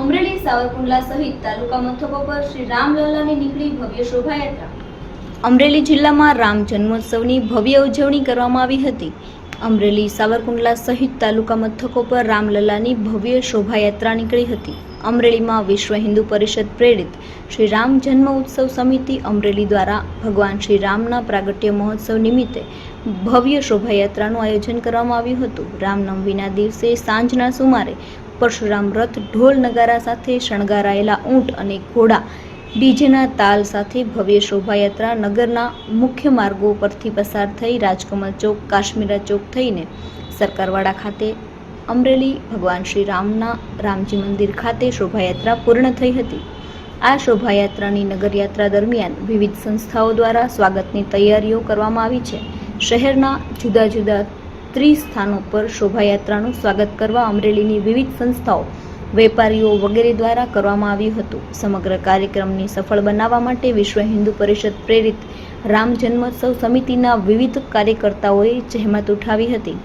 અમરેલી, સાવરકુંડલા સહિત તાલુકા મથકો પર શ્રી રામલલાની નીકળી ભવ્ય શોભાયાત્રા. અમરેલી જિલ્લામાં રામ જન્મોત્સવની ભવ્ય ઉજવણી કરવામાં આવી હતી. અમરેલી, સાવરકુંડલા સહિત તાલુકા મથકો પર રામલલાની ભવ્ય શોભાયાત્રા નીકળી હતી. અમરેલીમાં વિશ્વ હિન્દુ પરિષદ પ્રેરિત શ્રી રામ જન્મ ઉત્સવ સમિતિ અમરેલી દ્વારા ભગવાન શ્રી રામના પ્રાગટ્ય મહોત્સવ નિમિત્તે ભવ્ય શોભાયાત્રાનું આયોજન કરવામાં આવ્યું હતું. રામનવમીના દિવસે સાંજના સુમારે પરશુરામ રથ ઢોલ નગારા સાથે શણગારાયેલા ઊંટ અને ઘોડા ડીજેના તાલ સાથે ભવ્ય શોભાયાત્રા નગરના મુખ્ય માર્ગો પરથી પસાર થઈ રાજકમલ ચોક, કાશ્મીરા ચોક થઈને સરકારવાડા ખાતે અમરેલી ભગવાન શ્રી રામના રામજી મંદિર ખાતે શોભાયાત્રા પૂર્ણ થઈ હતી. આ શોભાયાત્રાની નગરયાત્રા દરમિયાન વિવિધ સંસ્થાઓ દ્વારા સ્વાગતની તૈયારીઓ કરવામાં આવી છે. શહેરના જુદા જુદા ત્રીસ સ્થાનો પર શોભાયાત્રાનું સ્વાગત કરવા અમરેલીની વિવિધ સંસ્થાઓ, વેપારીઓ વગેરે દ્વારા કરવામાં આવ્યું હતું. સમગ્ર કાર્યક્રમની સફળ બનાવવા માટે વિશ્વ હિન્દુ પરિષદ પ્રેરિત રામ જન્મોત્સવ સમિતિના વિવિધ કાર્યકર્તાઓએ જહેમત ઉઠાવી હતી.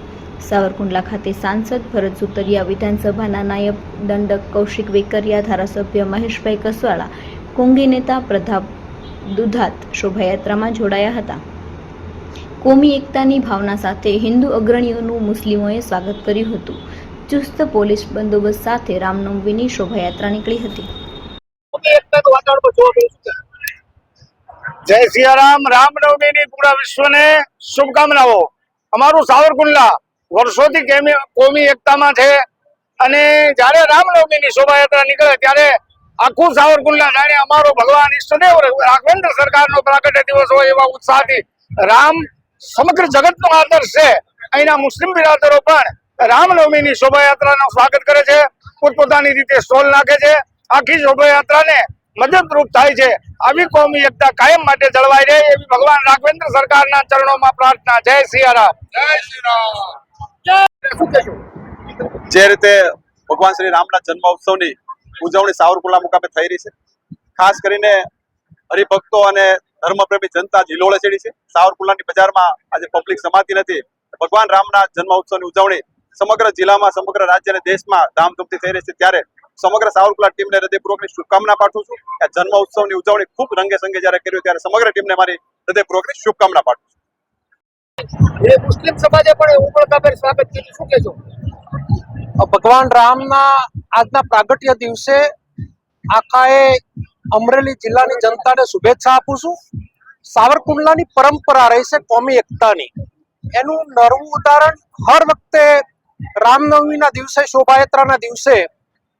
સાવરકુંડલા ખાતે સાંસદ ભરત સુતરિયા, વિધાનસભાના નાયબ દંડક કૌશિક વેકરિયા, ધારાસભ્ય મહેશભાઈ કસવાળા, કોંગી નેતા પ્રતાપ દુધાત શોભાયાત્રામાં જોડાયા હતા. કોમી એકતાની ભાવના સાથે હિન્દુ અગ્રણીઓનું મુસ્લિમોએ સ્વાગત કર્યું હતું. ચુસ્ત પોલીસ બંદોબસ્ત સાથે રામનવમીની શોભાયાત્રા નીકળી હતી. જય સિયારામ, રામનવમીની પૂરા વિશ્વને શુભકામનાઓ. અમારું સાવરકુંડલા વર્ષોથી કોમી એકતામાં છે અને જ્યારે રામનવમીની શોભાયાત્રા નીકળે ત્યારે આખું સાવરકુંડલા જાણે અમારો ભગવાન ઈષ્ટદેવ રાઘવેન્દ્ર સરકારનો પ્રાગટ્ય દિવસ હોય એવા ઉત્સાહથી રામ સમગ્ર જગતનો આદર્શ છે. અહીંના મુસ્લિમ બિરાદરો પણ રામનવમીની શોભાયાત્રાનું સ્વાગત કરે છે. પોતપોતાની રીતે સ્ટોલ નાખે છે. આખી શોભાયાત્રાને મદદરૂપ થાય છે. આવી કોમી એકતા કાયમ માટે જળવાઈ રહે એવી ભગવાન રાઘવેન્દ્ર સરકારના ચરણોમાં પ્રાર્થના. જય સિયારામ જય શ્રી જે રીતે ભગવાન શ્રી રામના જન્મોત્સવની ઉજવણી સાવરકુલા મુકામે થઈ રહી છે. ખાસ કરીને હરિભક્તો અને ધર્મપ્રેમી જનતા હિલોળે ચડી છે. સાવરકુંડલાની બજારમાં આજે પબ્લિક સમાતી નથી. ભગવાન રામના જન્મોત્સવની ઉજવણી સમગ્ર જિલ્લામાં સમગ્ર રાજ્ય અને દેશમાં ધામધૂમથી થઈ રહી છે. ત્યારે સમગ્ર સાવરકુલા ટીમને હૃદયપૂર્વકની શુભકામના પાઠવું છું. આ જન્મોત્સવની ઉજવણી ખૂબ રંગે સંગે જ્યારે કર્યું ત્યારે સમગ્ર ટીમને મારી હૃદયપૂર્વકની શુભકામના પાઠવું છું. એ મુસ્લિમ સમાજે પણ ઉમળકાભેર સ્વાગત કર્યું. શું કહેશો? ભગવાન રામના આજના પ્રાગટ્ય દિવસે આખા એ અમરેલી જિલ્લાની જનતાને શુભેચ્છા આપું છું. સાવરકુંડલાની પરંપરા રહી છે કોમી એકતાની. એનું નરવું ઉદાહરણ, હર વખતે રામનવમીના દિવસે, શોભાયાત્રાના દિવસે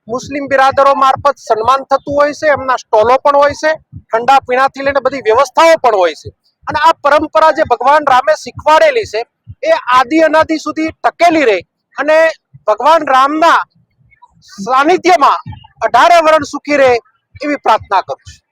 મુસ્લિમ બિરાદરો મારફત સન્માન થતું હોય છે, એમના સ્ટોલો પણ હોય છે, ઠંડા પીણાથી લઈને બધી વ્યવસ્થાઓ પણ હોય છે. અને આ પરંપરા જે ભગવાન રામે શીખવાડેલી છે, એ આદિ અનાદિ સુધી ટકેલી રહે. અને ભગવાન રામના સાનિધ્યમાં અઢારે વરણ સુખી રહે એવી પ્રાર્થના કરું છું.